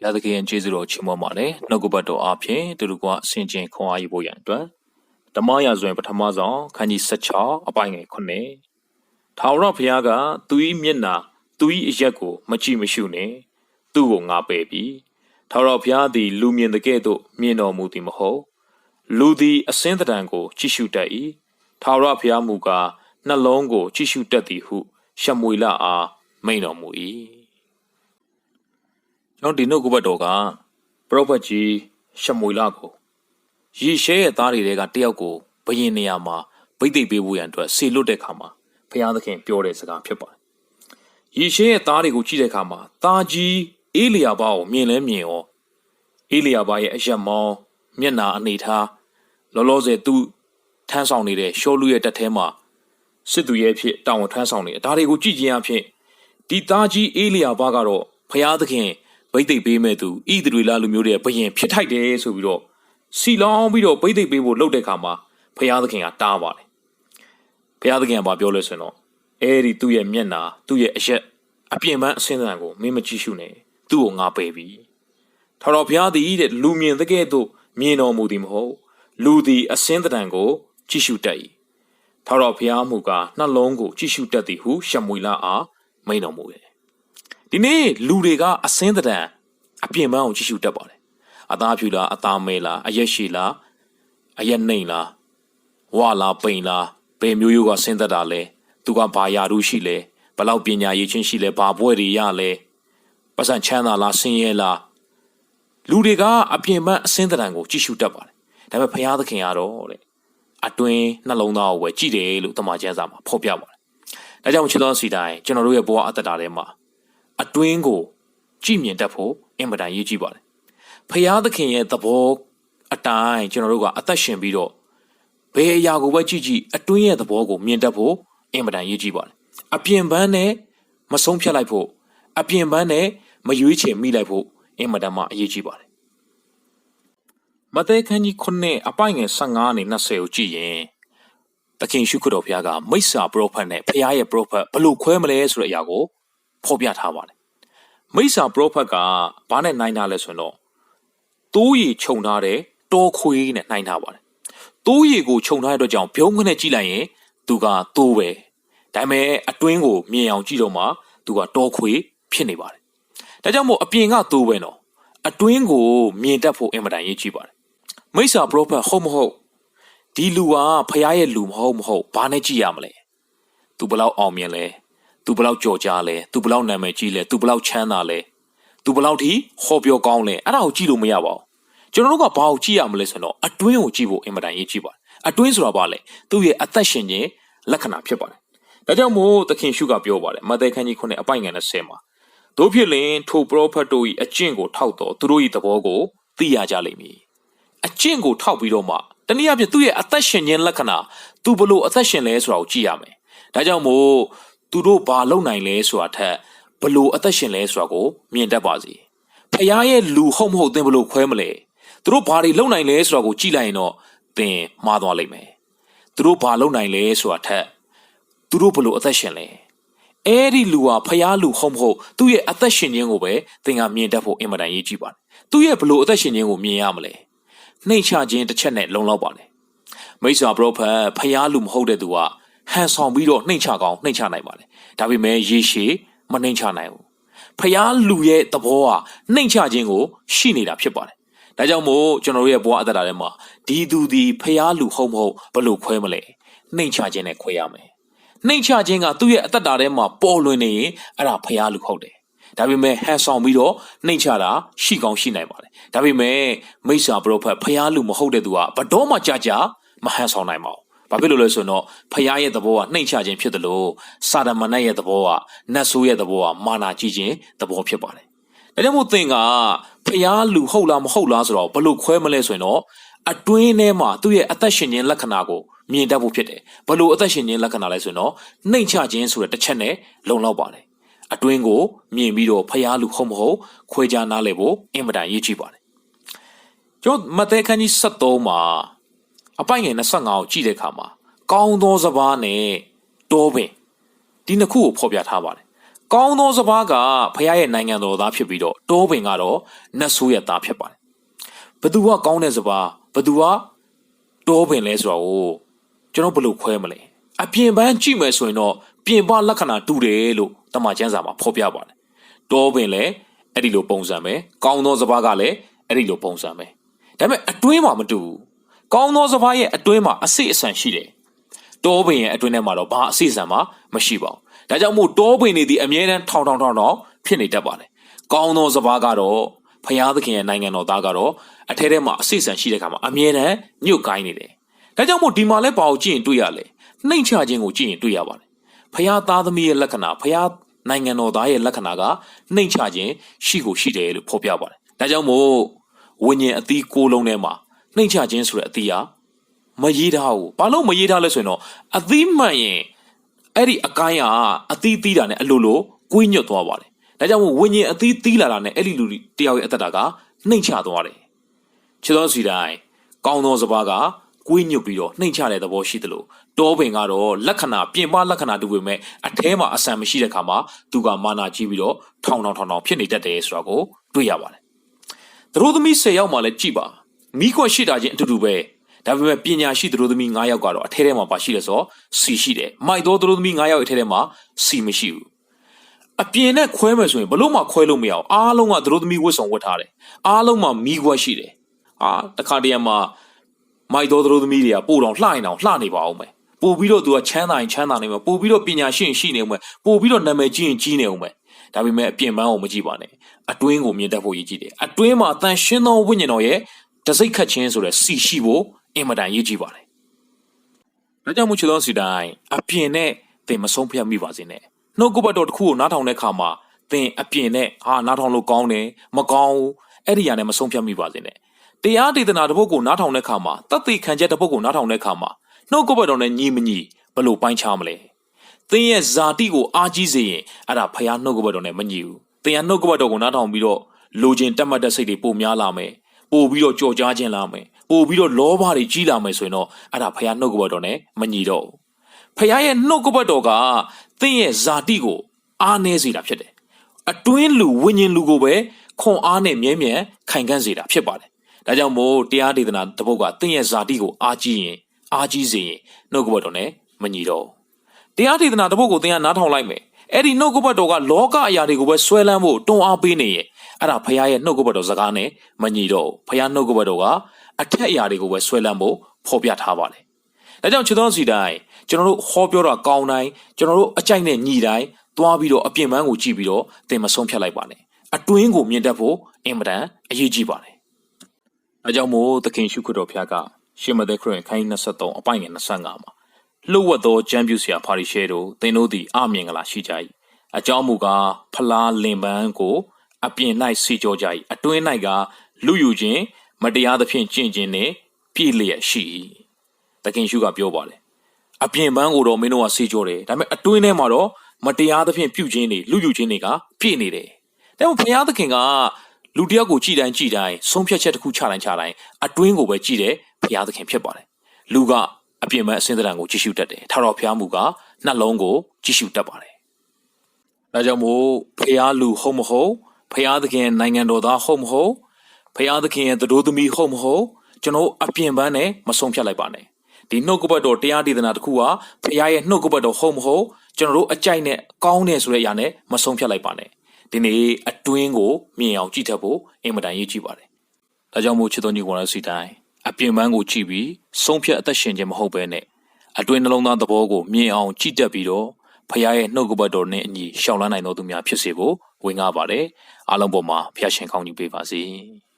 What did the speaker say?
ဘုရားသခင်ကျေးဇူးတော်ချီးမွမ်းပါတယ်နှုတ်ကပတ်တော်အားဖြင့်တူတူကအဆင်ကျင်ခွန်အားယူဖို့ရန်အတွက်ဓမ္မရာဇဝင်ပထမဆုံးခန်းကြီး16အပိုင်းငယ်9ထာဝရဘုရားကသူ၏မျက်နာသူ၏အရက်ကို မကြည့်မရှုနဲ့သူ့ကိုငါပယ်ပြီထာဝရဘုရားသည် လူမြင်တဲ့ကဲ့သို့မြင်တော်မူသည်မဟုတ်လူသည်အစင်းတံကိုကြည့်ရှုတတ်၏ထာဝရဘုရားမူကားနှလုံးကိုကြည့်ရှုတတ်သည်ဟုရှမွေလအားမိန်တော်မူ၏ ကျွန်တော်ဒီနှုတ်ကပတ်တော်ကပရောဖက်ကြီးရှမွေလကိုယေရှဲရဲ့သားတွေတဲကတယောက်ကိုဘယင်နေရာမှာဗိသိက်ပေးဖို့ရန်အတွက်ဆေလွတ်တဲ့ခါမှာဘုရားသခင်ပြောတဲ့စကားဖြစ်ပါတယ်ယေရှဲရဲ့သားတွေကိုကြည့်တဲ့အခါမှာသားကြီးအေလီယာဘကိုမြင်လဲမြင်ရောအေလီယာဘရဲ့အရက်မောင်းမျက်နာအနေထားလောလောဆယ်သူထမ်းဆောင်နေတဲ့ရှောလူရဲ့တက်ထဲမှာစစ်သူရဲ့ဖြစ်တာဝန်ထမ်းဆောင်နေတယ်ဒါတွေကိုကြည့်ခြင်းအဖြစ်ဒီသားကြီးအေလီယာဘကတော့ဖျားသခင် ဗိသိက်ပေးမဲ့သူဣသရေလလူမျိုးတွေဘယင်ဖြစ်ထိုက်တယ်ဆိုပြီးတော့စီလောင်းပြီးတော့ဗိသိက်ပေးဖို့လုပ်တဲ့အခါမှာဖျားသခင်ကတားပါတယ်ဖျားသခင်ကဘာပြောလဲဆိုတော့အဲဒီသူ့ရဲ့မျက်နာသူ့ရဲ့အရက်အပြင်ပန်းအစင်းစံကိုမင်းမကြည့်ရှုနဲ့သူ့ကိုငါပယ်ပြီထာဝရဘုရားသည်တဲ့လူမြင်တဲ့ကဲ့သို့မြင်တော်မူသည်မဟုတ်လူသည်အစင်းတံကိုကြည့်ရှုတတ်၏ထာဝရဘုရားမူကားနှလုံးကိုကြည့်ရှုတတ်သည်ဟုရှမွေလအားမိန်တော်မူတယ် ဒီနေ့လူတွေကအစင်းတံအပြင်ပန်းကိုကြည့်ရှုတတ်ပါတယ်အသားဖြူလားအသားမဲလားအရက်ရှိလားအရက်နှိမ်လားဝါလားပိန်လားဘယ်မျိုးရိုးကဆင်းသက်တာလဲသူကဘာယာရုရှိလဲဘလောက်ပညာရည်ချင်းရှိလဲဘာဘွဲတွေရလဲပတ်စံချမ်းသာလားဆင်းရဲလားလူတွေကအပြင်ပန်းအစင်းတံကိုကြည့်ရှုတတ်ပါတယ်ဒါပေမဲ့ဘုရားသခင်ကတော့တဲ့အတွင်းနှလုံးသားကိုပဲကြည့်တယ်လို့တမန်ကျမ်းစာမှာဖော်ပြပါတယ်ဒါကြောင့်ချစ်တော်စီတိုင်းကျွန်တော်တို့ရဲ့ဘဝအသက်တာထဲမှာ အတွင်းကိုကြည့်မြင်တတ်ဖို့အင်မတန်ရည်ကြည့်ပါတယ်ဘုရားသခင်ရဲ့သဘောအတိုင်းကျွန်တော်တို့ကအသက်ရှင်ပြီးတော့ဘယ်အရာကိုပဲကြည့်ကြည့်အတွင်းရဲ့သဘောကိုမြင်တတ်ဖို့အင်မတန်ရည်ကြည့်ပါတယ်အပြင်ပန်းနဲ့မဆုံးဖြတ်လိုက်ဖို့အပြင်ပန်းနဲ့မရွေးချယ်မိလိုက်ဖို့အင်မတန်မှအရေးကြီးပါတယ်မဿဲခန်းကြီး9အပိုင်ငယ်15နဲ့20ကိုကြည့်ရင်သခင်ရှုခတော်ဘုရားကမိစ္ဆာပရောဖက်နဲ့ဘုရားရဲ့ပရောဖက်ဘလို့ခွဲမလဲဆိုတဲ့အရာကို ဖော်ပြထားပါတယ်မိစ္ဆာပရောဖက်ကဘာနဲ့နိုင်တာလဲဆိုတော့တိုးရီခြုံထားတဲ့တောခွေးနဲ့နိုင်ထားပါတယ်တိုးရီကိုခြုံထားတဲ့အတွက်ကြောင့်ပြုံးခနဲ့ကြည့်လိုက်ရင်သူကတိုးပဲဒါပေမဲ့အတွင်းကိုမြင်အောင်ကြည့်တော့မှသူကတောခွေးဖြစ်နေပါတယ်ဒါကြောင့်မို့အပြင်ကတိုးပဲနော်အတွင်းကိုမြင်တတ်ဖို့အင်မတန်ရေးကြည့်ပါတယ်မိစ္ဆာပရောဖက်ဟုတ်မဟုတ်ဒီလူကဖရားရဲ့လူမဟုတ်မဟုတ်ဘာနဲ့ကြည့်ရမလဲသူဘလောက်အောင်မြင်လဲ သူဘလောက်ကြော်ကြားလဲသူဘလောက်နာမည်ကြီးလဲသူဘလောက်ချမ်းသာလဲသူဘလောက်ထိဟောပြောကောင်းလဲအဲ့ဒါကိုကြည့်လို့မရပါဘူးကျွန်တော်တို့ကဘာကိုကြည့်ရမလဲဆိုတော့အတွင်းကိုကြည့်ဖို့အင်မတန်ရေးကြည့်ပါတယ်အတွင်းဆိုတာဘာလဲသူ့ရဲ့အသက်ရှင်ခြင်းလက္ခဏာဖြစ်ပါတယ်ဒါကြောင့်မို့သခင်ရှုကပြောပါတယ်မဿဲခန်းကြီး9အပိုင်ငယ်20မှာတို့ဖြစ်လင်ထိုပရောဖက်တို့၏အကျင့်ကိုထောက်တော်သူတို့၏သဘောကိုသိရကြလိမ့်မည်အကျင့်ကိုထောက်ပြီးတော့မှတနည်းအားဖြင့်သူ့ရဲ့အသက်ရှင်ခြင်းလက္ခဏာသူဘလို့အသက်ရှင်လဲဆိုတာကိုကြည့်ရမယ်ဒါကြောင့်မို့ သူတို့ဘာလုပ်နိုင်လဲဆိုတာထက်ဘလို့အသက်ရှင်လဲဆိုတာကိုမြင်တတ်ပါစေဖခင်ရဲ့လူဟုတ်မဟုတ်သင်ဘလို့ခွဲမလဲသူတို့ဘာတွေလုပ်နိုင်လဲဆိုတာကိုကြည့်လိုက်ရင်တော့သင်မှားသွားလိမ့်မယ်သူတို့ဘာလုပ်နိုင်လဲဆိုတာထက်သူတို့ဘလို့အသက်ရှင်လဲအဲ့ဒီလူဟာဖျားလူဟုတ်မဟုတ်သူ့ရဲ့အသက်ရှင်ခြင်းကိုပဲသင်ကမြင်တတ်ဖို့အင်မတန်ရေးကြည့်ပါတယ်သူ့ရဲ့ဘလို့အသက်ရှင်ခြင်းကိုမြင်ရမလဲနှိမ့်ချခြင်းတစ်ချက်နဲ့လုံလောက်ပါလေမိတ်ဆွာပရောဖက်ဖျားလူမဟုတ်တဲ့သူက ဟန်ဆောင်ပြီးတော့နှိမ့်ချကောင်းနှိမ့်ချနိုင်ပါလေဒါပေမဲ့ရေရှည်မနှိမ့်ချနိုင်ဘူးဖျားလူရဲ့သဘောကနှိမ့်ချခြင်းကိုရှိနေတာဖြစ်ပါတယ်ဒါကြောင့်မို့ကျွန်တော်တို့ရဲ့ဘဝအသက်တာထဲမှာဒီသူဒီဖျားလူဟုတ်မဟုတ်ဘလို့ခွဲမလဲနှိမ့်ချခြင်းနဲ့ခွဲရမယ်နှိမ့်ချခြင်းကသူ့ရဲ့အသက်တာထဲမှာပေါ်လွင်နေရင်အဲ့ဒါဖျားလူဟုတ်တယ်ဒါပေမဲ့ဟန်ဆောင်ပြီးတော့နှိမ့်ချတာရှိကောင်းရှိနိုင်ပါတယ်ဒါပေမဲ့မိစ္ဆာပရောဖက်ဖျားလူမဟုတ်တဲ့သူကဘတော်မှကြာကြာမဟန်ဆောင်နိုင်ပါဘူး ဘာဖြစ်လို့လဲဆိုတော့ဖျားရဲ့သဘောကနှိမ့်ချခြင်းဖြစ်တယ်လို့စာဒမနတ်ရဲ့သဘောကနတ်ဆိုးရဲ့သဘောကမာနာကြည့်ခြင်းသဘောဖြစ်ပါတယ်ဒါကြောင့်မို့သင်ကဖျားလူဟုတ်လားမဟုတ်လားဆိုတော့ဘလို့ခွဲမလဲဆိုရင်တော့အတွင်းထဲမှာသူ့ရဲ့အသက်ရှင်ခြင်းလက္ခဏာကိုမြင်တတ်ဖို့ဖြစ်တယ်ဘလို့အသက်ရှင်ခြင်းလက္ခဏာလဲဆိုတော့နှိမ့်ချခြင်းဆိုတဲ့တစ်ချက်နဲ့လုံလောက်ပါတယ်အတွင်းကိုမြင်ပြီးတော့ဖျားလူဟုတ်မဟုတ်ခွဲခြားနားလည်ဖို့အင်မတန်ရေးကြည့်ပါတယ်ကျွန်တော်မဿဲခန်းကြီး73မှာ အပိုင်ငယ်25ကိုကြည့်တဲ့အခါမှာကောင်းသောစပားနဲ့တောပင်ဒီနှစ်ခုကိုဖော်ပြထားပါတယ်ကောင်းသောစပါးကဖခင်ရဲ့နိုင်ငံတော်သားဖြစ်ပြီးတော့တောပင်ကတော့နတ်ဆိုးရဲ့သားဖြစ်ပါတယ်ဘသူကကောင်းတဲ့စပါးဘသူကတောပင်လဲဆိုတော့ကျွန်တော်ဘယ်လိုခွဲမလဲအပြင်ပန်းကြည့်မယ်ဆိုရင်တော့ပြင်ပလက္ခဏာတူတယ်လို့တမန်ကျမ်းစာမှာဖော်ပြပါတယ်တောပင်လည်းအဲ့ဒီလိုပုံစံပဲကောင်းသောစပါးကလည်းအဲ့ဒီလိုပုံစံပဲဒါပေမဲ့အတွင်းမှာမတူဘူး ကောင်းသောစပါးရဲ့အတွင်းမှာအစိအဆန်ရှိတယ်တောပင်ရဲ့အတွင်းထဲမှာတော့ဘာအစိအဆန်မှမရှိပါဘူးဒါကြောင့်မို့တောပင်တွေဒီအမြဲတမ်းထောင်ထောင်ထောင်ထောင်ဖြစ်နေတတ်ပါတယ်ကောင်းသောစပါးကတော့ဖယားသခင်ရဲ့နိုင်ငံတော်သားကတော့အထဲထဲမှာအစိအဆန်ရှိတဲ့ခါမှာအမြဲတမ်းညှို့ကိုင်းနေတယ်ဒါကြောင့်မို့ဒီမှာလဲဘာကိုကြည့်ရင်တွေ့ရလဲနှိမ့်ချခြင်းကိုကြည့်ရင်တွေ့ရပါတယ်ဖယားသားသမီးရဲ့လက္ခဏာဖယားနိုင်ငံတော်သားရဲ့လက္ခဏာကနှိမ့်ချခြင်းရှိကိုရှိတယ်လို့ဖော်ပြပါတယ်ဒါကြောင့်မို့ဝိညာဉ်အသီးကိုးလုံးထဲမှာ နှိမ့်ချခြင်းဆိုတဲ့အသီးဟာမရေးထားဘူးဘာလို့မရေးထားလဲဆိုရင်တော့အသီးမှန်ရင်အဲ့ဒီအကိုင်းကအသီးသီးတာနဲ့အလိုလိုကွေးညွတ်သွားပါတယ်ဒါကြောင့်မို့ဝိညာဉ်အသီးသီးလာတာနဲ့အဲ့ဒီလူတယောက်ရဲ့အသက်တာကနှိမ့်ချသွားတယ်ခြေတော်စီတိုင်းကောင်းသောစပါးကကွေးညွတ်ပြီးတော့နှိမ့်ချတဲ့သဘောရှိသလိုတောပင်ကတော့လက္ခဏာပြင်ပလက္ခဏာတူပေမဲ့အထဲမှာအဆန်မရှိတဲ့ခါမှာသူကမာနာကြီးပြီးတော့ထောင်ထောင်ထောင်ထောင်ဖြစ်နေတတ်တယ်ဆိုတာကိုတွေ့ရပါတယ်။သူတို့သမီး10ယောက်မှလည်းကြည်ပါ မိခွက်ရှိတာချင်းအတူတူပဲဒါပေမဲ့ပညာရှိသူတို့သမီး9ယောက်ကတော့အထဲထဲမှာပါရှိတယ်ဆိုတော့စီရှိတယ်။မိုက်သောသူတို့သမီး9ယောက်အထဲထဲမှာစီမရှိဘူး။အပြင်နဲ့ခွဲမယ်ဆိုရင်ဘလို့မှခွဲလို့မရအောင်အားလုံးကသူတို့သမီးဝတ်ဆောင်ဝတ်ထားတယ်။အားလုံးမှာမိခွက်ရှိတယ်။အာတခါတည်းမှာမိုက်တော်သူတို့သမီးတွေကပို့တော်လှရင်အောင်လှနေပါအောင်မယ်ပို့ပြီးတော့သူကချမ်းသာရင်ချမ်းသာနေမယ်ပို့ပြီးတော့ပညာရှိရင်ရှိနေမယ်ပို့ပြီးတော့နာမည်ကြီးရင်ကြီးနေအောင်မယ်ဒါပေမဲ့အပြင်ပန်းကိုမကြည့်ပါနဲ့အတွင်းကိုမြင်တတ်ဖို့ရည်ကြည့်တယ်အတွင်းမှာအတန်ရှင်းသောဝိညာဉ်တော်ရဲ့ တစိတ်ခတ်ခြင်းဆိုတဲ့စီရှိဖို့အင်မတန်ရည်ကြည့်ပါတယ်ဒါကြောင့်မို့ချသောစီတိုင်းအပြင်နဲ့သင်မဆုံးဖြတ်မိပါစေနဲ့နှုတ်ကပတ်တော်တစ်ခုကိုနားထောင်တဲ့အခါမှာသင်အပြင်နဲ့ဟာနားထောင်လို့ကောင်းတယ်မကောင်းဘူးအဲ့ဒီຢာနဲ့မဆုံးဖြတ်မိပါစေနဲ့တရားဒေသနာတစ်ပုဒ်ကိုနားထောင်တဲ့အခါမှာတတ်သိခံချက်တစ်ပုဒ်ကိုနားထောင်တဲ့အခါမှာနှုတ်ကပတ်တော်နဲ့ညီမညီဘယ်လိုပိုင်းခြားမလဲသင်ရဲ့ဇာတိကိုအားကြီးစေရင်အဲ့ဒါဖယားနှုတ်ကပတ်တော်နဲ့မညီဘူးသင်ရဲ့နှုတ်ကပတ်တော်ကိုနားထောင်ပြီးတော့လိုချင်တက်မှတ်တဲ့စိတ်တွေပိုများလာမယ် ပို့ပြီးတော့ကြော်ကြားခြင်းလာမယ်ပို့ပြီးတော့လောဘတွေကြီးလာမယ်ဆိုရင်တော့အဲ့ဒါဖယားနှုတ်ကပတ်တော်နဲ့မညီတော့ဘူးဖယားရဲ့နှုတ်ကပတ်တော်ကသင်ရဲ့ဇာတိကိုအားနည်းစေတာဖြစ်တယ်အတွင်းလူဝိညာဉ်လူကိုပဲခွန်အားနဲ့မြဲမြံခိုင်ခန့်စေတာဖြစ်ပါတယ်ဒါကြောင့်မို့တရားဒေသနာတပုတ်ကသင်ရဲ့ဇာတိကိုအားကြီးရင်အားကြီးစေရင်နှုတ်ကပတ်တော်နဲ့မညီတော့တရားဒေသနာတပုတ်ကိုသင်ကနားထောင်လိုက်မယ်အဲ့ဒီနှုတ်ကပတ်တော်ကလောကအရာတွေကိုပဲဆွဲလန်းဖို့တွန်းအားပေးနေရဲ့ အဲ့ဒါဖခင်ရဲ့နှုတ်ကပတ်တော်စကားနဲ့မညီတော့ဖခင်နှုတ်ကပတ်တော်ကအထက်အရာတွေကိုပဲဆွဲလန်းဖို့ဖော်ပြထားပါတယ်ဒါကြောင့်ချစ်တော်စီတိုင်းကျွန်တော်တို့ဟောပြောတာကောင်းတိုင်းကျွန်တော်တို့အကြိုက်နဲ့ညီတိုင်းသွားပြီးတော့အပြင်ပန်းကိုကြည့်ပြီးတော့သင်မဆုံးဖြတ်လိုက်ပါနဲ့အတွင်းကိုမြင်တတ်ဖို့အင်မတန်အရေးကြီးပါတယ်အဲကြောင့်မို့သခင်ရှုခရတော်ဖျားကရှေမသက်ခရစ်ခိုင်း23အပိုင်ငယ်25မှာလှုပ်ဝက်သောကျမ်းပြုဆရာဖာရိရှဲတို့သင်တို့သည်အမြင်ကလာရှိကြ၏အကြောင်းမူကားဖလားလင်ပန်းကို အပြင်၌စီကြောကြ၏အတွင်း၌ကလူယူခြင်းမတရားသဖြင့်ကျင့်ခြင်းနှင့်ပြည့်လျက်ရှိ၏သခင်ရှုကပြောပါတယ်အပြင်ပန်းကိုတော့မင်းတို့ကစီကြောတယ်ဒါပေမဲ့အတွင်းထဲမှာတော့မတရားသဖြင့်ပြုခြင်းတွေလူယူခြင်းတွေကပြည့်နေတယ်ဒါပေမဲ့ဘုရားသခင်ကလူတယောက်ကိုကြည်တိုင်းကြည်တိုင်းဆုံးဖြတ်ချက်တစ်ခုချတိုင်းချတိုင်းအတွင်းကိုပဲကြည်တယ်ဘုရားသခင်ဖြစ်ပါတယ်လူကအပြင်မဲ့အစင်းသဏ္ဍာန်ကိုကြည့်ရှုတတ်တယ်ထာတော်ဘုရားမူကနှလုံးကိုကြည့်ရှုတတ်ပါတယ်ဒါကြောင့်မို့ဘုရားလူဟုတ်မဟုတ် ဘုရားသခင်နိုင်ငံတော်သားဟုတ်မဟုတ်ဘုရားသခင်ရဲ့သတို့သမီးဟုတ်မဟုတ်ကျွန်တော်အပြင်ပန်းနဲ့မဆုံးဖြတ်လိုက်ပါနဲ့ဒီနှုတ်ကပတ်တော်တရားဒေသနာတစ်ခုဟာဘုရားရဲ့နှုတ်ကပတ်တော်ဟုတ်မဟုတ်ကျွန်တော်တို့အကြိုက်နဲ့ကောင်းတယ်ဆိုတဲ့အရာနဲ့မဆုံးဖြတ်လိုက်ပါနဲ့ဒီနေ့အတွင်းကိုမြင်အောင်ကြည့်တတ်ဖို့အင်မတန်ရေးကြည့်ပါတယ်။ဒါကြောင့်မို့ချစ်တော်ညီကောင်ရဲ့စီတိုင်းအပြင်ပန်းကိုကြည့်ပြီးဆုံးဖြတ်အသက်ရှင်ခြင်းမဟုတ်ဘဲနဲ့အတွင်းနှလုံးသားသဘောကိုမြင်အောင်ကြည့်တတ်ပြီးတော့ ဖခင်ရဲ့နှုတ်ကပတ်တော်နဲ့အညီရှောင်လန်းနိုင်တော်သူများဖြစ်စေဖို့ဝင်ကားပါတယ်။အားလုံးပေါ်မှာဖခင်ရှင်ကောင်းကြီးပေးပါစေ။